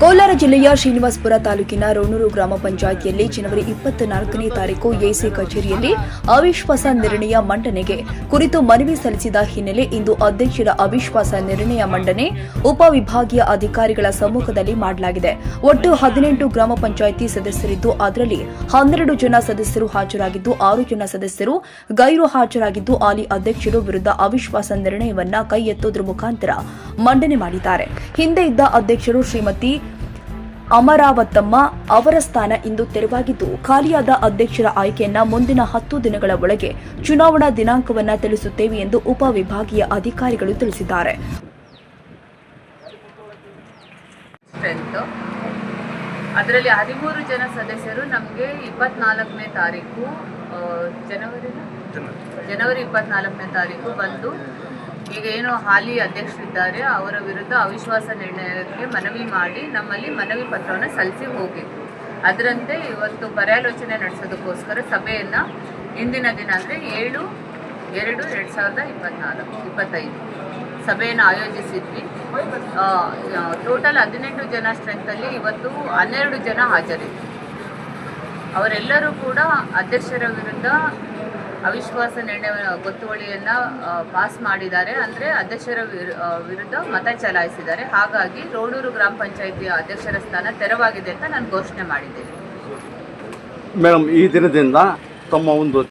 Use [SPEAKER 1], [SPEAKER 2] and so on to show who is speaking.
[SPEAKER 1] ಕೋಲಾರ ಜಿಲ್ಲೆಯ ಶ್ರೀನಿವಾಸಪುರ ತಾಲೂಕಿನ ರೋಣೂರು ಗ್ರಾಮ ಪಂಚಾಯಿತಿಯಲ್ಲಿ ಜನವರಿ ಇಪ್ಪತ್ನಾಲ್ಕನೇ ತಾರೀಕು ಎಸಿ ಕಚೇರಿಯಲ್ಲಿ ಅವಿಶ್ವಾಸ ನಿರ್ಣಯ ಮಂಡನೆಗೆ ಕುರಿತು ಮನವಿ ಸಲ್ಲಿಸಿದ ಹಿನ್ನೆಲೆ ಇಂದು ಅಧ್ಯಕ್ಷರ ಅವಿಶ್ವಾಸ ನಿರ್ಣಯ ಮಂಡನೆ ಉಪವಿಭಾಗೀಯ ಅಧಿಕಾರಿಗಳ ಸಮ್ಮುಖದಲ್ಲಿ ಮಾಡಲಾಗಿದೆ. ಒಟ್ಟು ಹದಿನೆಂಟು ಗ್ರಾಮ ಪಂಚಾಯಿತಿ ಸದಸ್ಯರಿದ್ದು, ಅದರಲ್ಲಿ ಹನ್ನೆರಡು ಜನ ಸದಸ್ಯರು ಹಾಜರಾಗಿದ್ದು, ಆರು ಜನ ಸದಸ್ಯರು ಗೈರು ಹಾಜರಾಗಿದ್ದು ಆಲಿ ಅಧ್ಯಕ್ಷರು ವಿರುದ್ಧ ಅವಿಶ್ವಾಸ ನಿರ್ಣಯವನ್ನ ಕೈ ಎತ್ತುವುದರ ಮುಖಾಂತರ ಮಂಡನೆ ಮಾಡಿದ್ದಾರೆ. ಹಿಂದೆ ಇದ್ದ ಅಧ್ಯಕ್ಷರು ಶ್ರೀಮತಿ ಅಮರಾವತಮ್ಮ ಅವರ ಸ್ಥಾನ ಇಂದು ತೆರವಾಗಿದ್ದು, ಖಾಲಿಯಾದ ಅಧ್ಯಕ್ಷರ ಆಯ್ಕೆಯನ್ನ ಮುಂದಿನ ಹತ್ತು ದಿನಗಳ ಒಳಗೆ ಚುನಾವಣಾ ದಿನಾಂಕವನ್ನ ತಿಳಿಸುತ್ತೇವೆ ಎಂದು ಉಪವಿಭಾಗೀಯ ಅಧಿಕಾರಿಗಳು ತಿಳಿಸಿದ್ದಾರೆ.
[SPEAKER 2] ಅದರಲ್ಲಿ ಹದಿಮೂರು ಜನ ಸದಸ್ಯರು ನಮಗೆ ಇಪ್ಪತ್ನಾಲ್ಕನೇ ತಾರೀಕು ಜನವರಿ ಜನವರಿ ಇಪ್ಪತ್ನಾಲ್ಕನೇ ತಾರೀಕು ಬಂದು ಈಗ ಏನು ಹಾಲಿ ಅಧ್ಯಕ್ಷರಿದ್ದಾರೆ, ಅವರ ವಿರುದ್ಧ ಅವಿಶ್ವಾಸ ನಿರ್ಣಯಕ್ಕೆ ಮನವಿ ಮಾಡಿ ನಮ್ಮಲ್ಲಿ ಮನವಿ ಪತ್ರವನ್ನು ಸಲ್ಲಿಸಿ ಹೋಗಿತ್ತು ಅದರಂತೆ ಇವತ್ತು ಪರ್ಯಾಲೋಚನೆ ನಡೆಸೋದಕ್ಕೋಸ್ಕರ ಸಭೆಯನ್ನು ಇಂದಿನ ದಿನ ಅಂದರೆ ಏಳು, ಎರಡು ಎರಡು ಸಾವಿರದ ಇಪ್ಪತ್ನಾಲ್ಕು, ಇಪ್ಪತ್ತೈದು ಸಭೆಯನ್ನು ಆಯೋಜಿಸಿದ್ವಿ. ಟೋಟಲ್ ಹದಿನೆಂಟು ಜನ ಸ್ಟ್ರೆಂತಲ್ಲಿ ಇವತ್ತು ಹನ್ನೆರಡು ಜನ ಹಾಜರಿದ್ದರು ಅವರೆಲ್ಲರೂ ಕೂಡ ಅಧ್ಯಕ್ಷರ ವಿರುದ್ಧ ಅವಿಶ್ವಾಸ ನಿರ್ಣಯ, ಗೊತ್ತುವಳಿಯನ್ನು ಪಾಸ್ ಮಾಡಿದ್ದಾರೆ. ಅಂದರೆ ಅಧ್ಯಕ್ಷರ ವಿರು- ವಿರುದ್ಧ ಮತ ಚಲಾಯಿಸಿದ್ದಾರೆ. ಹಾಗಾಗಿ ರೋಣೂರು ಗ್ರಾಮ ಪಂಚಾಯಿತಿಯ ಅಧ್ಯಕ್ಷರ ಸ್ಥಾನ ತೆರವಾಗಿದೆ ಅಂತ ನಾನು ಘೋಷಣೆ ಮಾಡಿದ್ದೇನೆ.
[SPEAKER 3] ಮೇಡಮ್, ಈ ದಿನದಿಂದ ತಮ್ಮ ಒಂದು